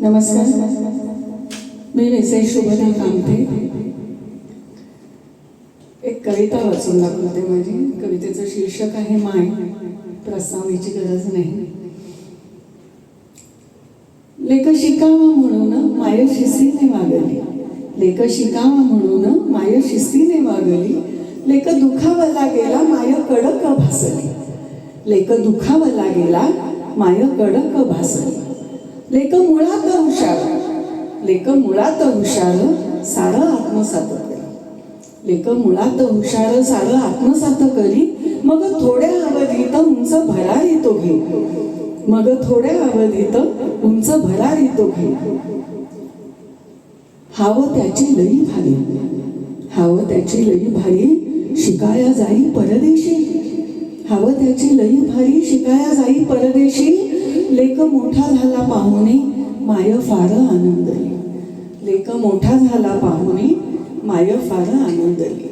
नमस्कार. मी विजय शुभदा कामते एक कविता वाचून दाखवते माझी. कवितेचं शीर्षक आहे माय प्रस्तावनेची गरज नाही. लेख शिकावा म्हणून माय शिस्तीने वागली. लेख शिकावा म्हणून माय शिस्तीने वागली. लेख दुखावला गेला माय कडक भासली. लेख दुखावला गेला माय कडक भासली. लेख मुळात हुशार. लेख मुळात हुशार सारं आत्मसात करी. लेख मुळात हुशार सारं आत्मसात करी. मग थोड्या अवधीत उंच भरा येतो घे. मग थोड्या अवधीत उंच भरा येतो घे. हावं त्याची लई भारी. हाव त्याची लई भारी. शिकाया जाई परदेशी. हवं त्याची लई भारी शिकाया जाई परदेशी. लेख मोठा झाला पाहुणे माय फार आनंदली लेख मोठा झाला पाहुणे माय फार आनंदली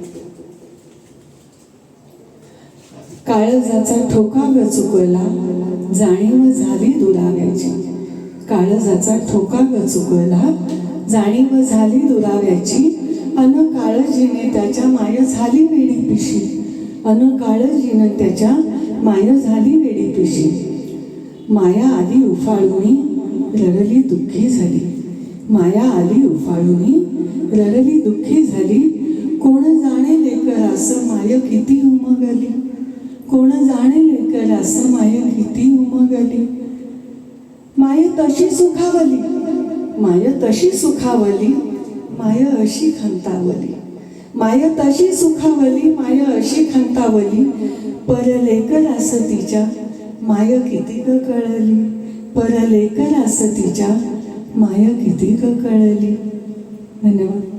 काळजाचा ठोका ग चुकला जाणीव झाली दुराव्याची. काळजाचा ठोका ग चुकला जाणीव झाली दुराव्याची. अन काळजीने त्याच्या माय झाली वेडी पिशी. अन काळजीनं त्याच्या माय झाली वेडी पिशी माया आली उफाळूनी रडली दुःखी झाली. माया आली उफाळूनी रडली दुःखी झाली. कोण जाणे लेकर असं माय किती उमगली? कोण जाणे लेकरास माय किती उमगली? माय तशी सुखावली. माय तशी सुखावली. माय अशी खंतावली. माय तशी सुखावली माय अशी खंतावली. पर लेकरास तिच्या माय किती ग कळली. पर लेकरास तिच्या माय किती ग कळली. धन्यवाद.